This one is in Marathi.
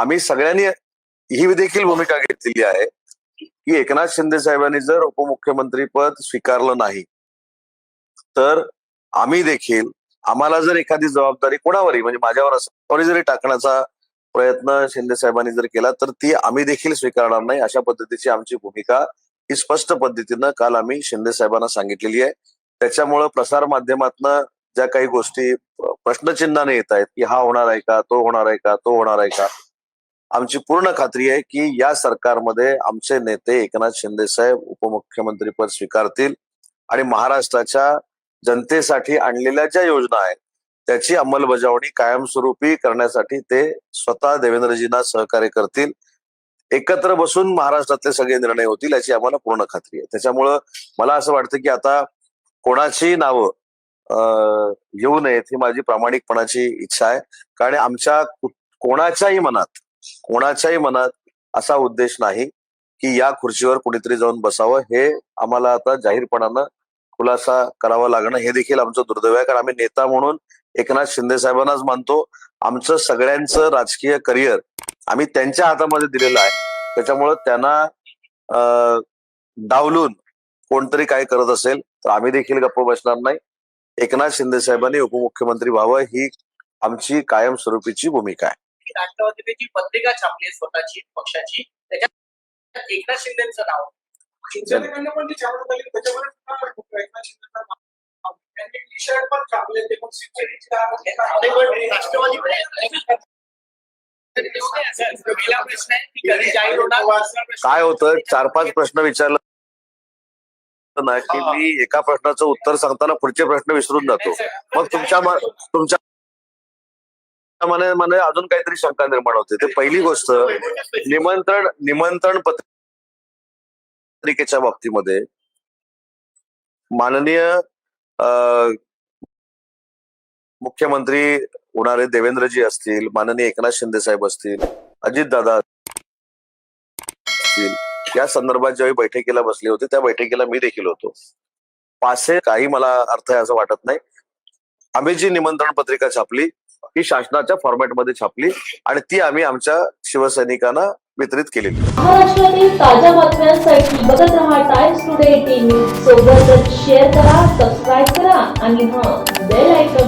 आम्ही सगळ्यांनी ही देखील भूमिका घेतलेली आहे की एकनाथ शिंदे साहेबांनी जर उपमुख्यमंत्री पद स्वीकारलं नाही तर आम्ही देखील आम्हाला जर एखादी जबाबदारी कोणावरही म्हणजे माझ्यावर असं कोणी जरी टाकण्याचा प्रयत्न शिंदे साहेबांनी जर केला तर ती आम्ही देखील स्वीकारणार नाही. अशा पद्धतीची आमची भूमिका ही स्पष्ट पद्धतीनं काल आम्ही शिंदे साहेबांना सांगितलेली आहे. त्याच्यामुळं प्रसार माध्यमातनं ज्या काही गोष्टी प्रश्नचिन्हाने येत आहेत की हा होणार आहे का तो होणार आहे का तो होणार आहे का आमची पूर्ण खात्री आहे की या सरकारमध्ये आमचे नेते एकनाथ शिंदे साहेब उपमुख्यमंत्री पद स्वीकारतील आणि महाराष्ट्राच्या जनतेसाठी आणलेल्या ज्या योजना आहेत त्याची अंमलबजावणी कायमस्वरूपी करण्यासाठी ते स्वतः देवेंद्रजींना सहकार्य करतील. एकत्र बसून महाराष्ट्रातले सगळे निर्णय होतील याची आम्हाला पूर्ण खात्री आहे. त्याच्यामुळं मला असं वाटतं की आता कोणाची नावं येऊ नयेत ही माझी प्रामाणिकपणाची इच्छा आहे. कारण आमच्या कोणाच्याही मनात कोणाच्याही मनात असा उद्देश नाही की या खुर्चीवर कुणीतरी जाऊन बसावं. हे आम्हाला आता जाहीरपणानं खुलासा करावा लागणं हे देखील आमचं दुर्दैव आहे. कारण आम्ही नेता म्हणून एकनाथ शिंदे साहेबांनाच मानतो. आमचं सगळ्यांचं राजकीय करिअर आम्ही त्यांच्या हातामध्ये दिलेलं आहे. त्याच्यामुळं त्यांना डावलून कोणतरी काय करत असेल तर आम्ही देखील गप्प बसणार नाही. एकनाथ शिंदे साहेबांनी उपमुख्यमंत्री व्हावं ही आमची कायमस्वरूपीची भूमिका आहे. राष्ट्रवादीने जी पत्रिका छापली स्वतःची पक्षाची. त्याच्यात एकनाथ शिंदेचं नाव. शिवसेनेकडनं पण ती छापण्यात आली त्याच्यामध्ये सुद्धा एकनाथ शिंदेचं नाव. त्यांनी टी शर्ट पण छापले ते पण शिवसेनेचे आणि आहे. पण राष्ट्रवादीकडे पहिला प्रश्न आहे की कधी जाहीर होणार? दुसरा प्रश्न काय होतं? चार पाच प्रश्न विचारलं ना की मी एका प्रश्नाचं उत्तर सांगताना पुढचे प्रश्न विसरून जातो. मग तुमच्या तुमच्या मने मने अजून काहीतरी शंका निर्माण होते. ते पहिली गोष्ट निमंत्रण निमंत्रण पत्रिकेच्या बाबतीमध्ये माननीय मुख्यमंत्री होणारे देवेंद्रजी असतील माननीय एकनाथ शिंदे साहेब असतील अजितदादा असतील या संदर्भात ज्यावेळी बैठकीला बसले होते त्या बैठकीला मी देखील होतो. पासे काही मला अर्थ आहे असं वाटत नाही. आम्ही जी निमंत्रण पत्रिका छापली ही शासनाच्या फॉर्मॅटमध्ये छापली आणि ती आम्ही आमच्या शिवसैनिकांना वितरित केलेली. महाराष्ट्रातील ताज्या बातम्यांसाठी बघत रहा टाइम्स टुडे टीव्ही सोबतच शेअर करा सबस्क्राईब करा आणि हा बेल आयकॉन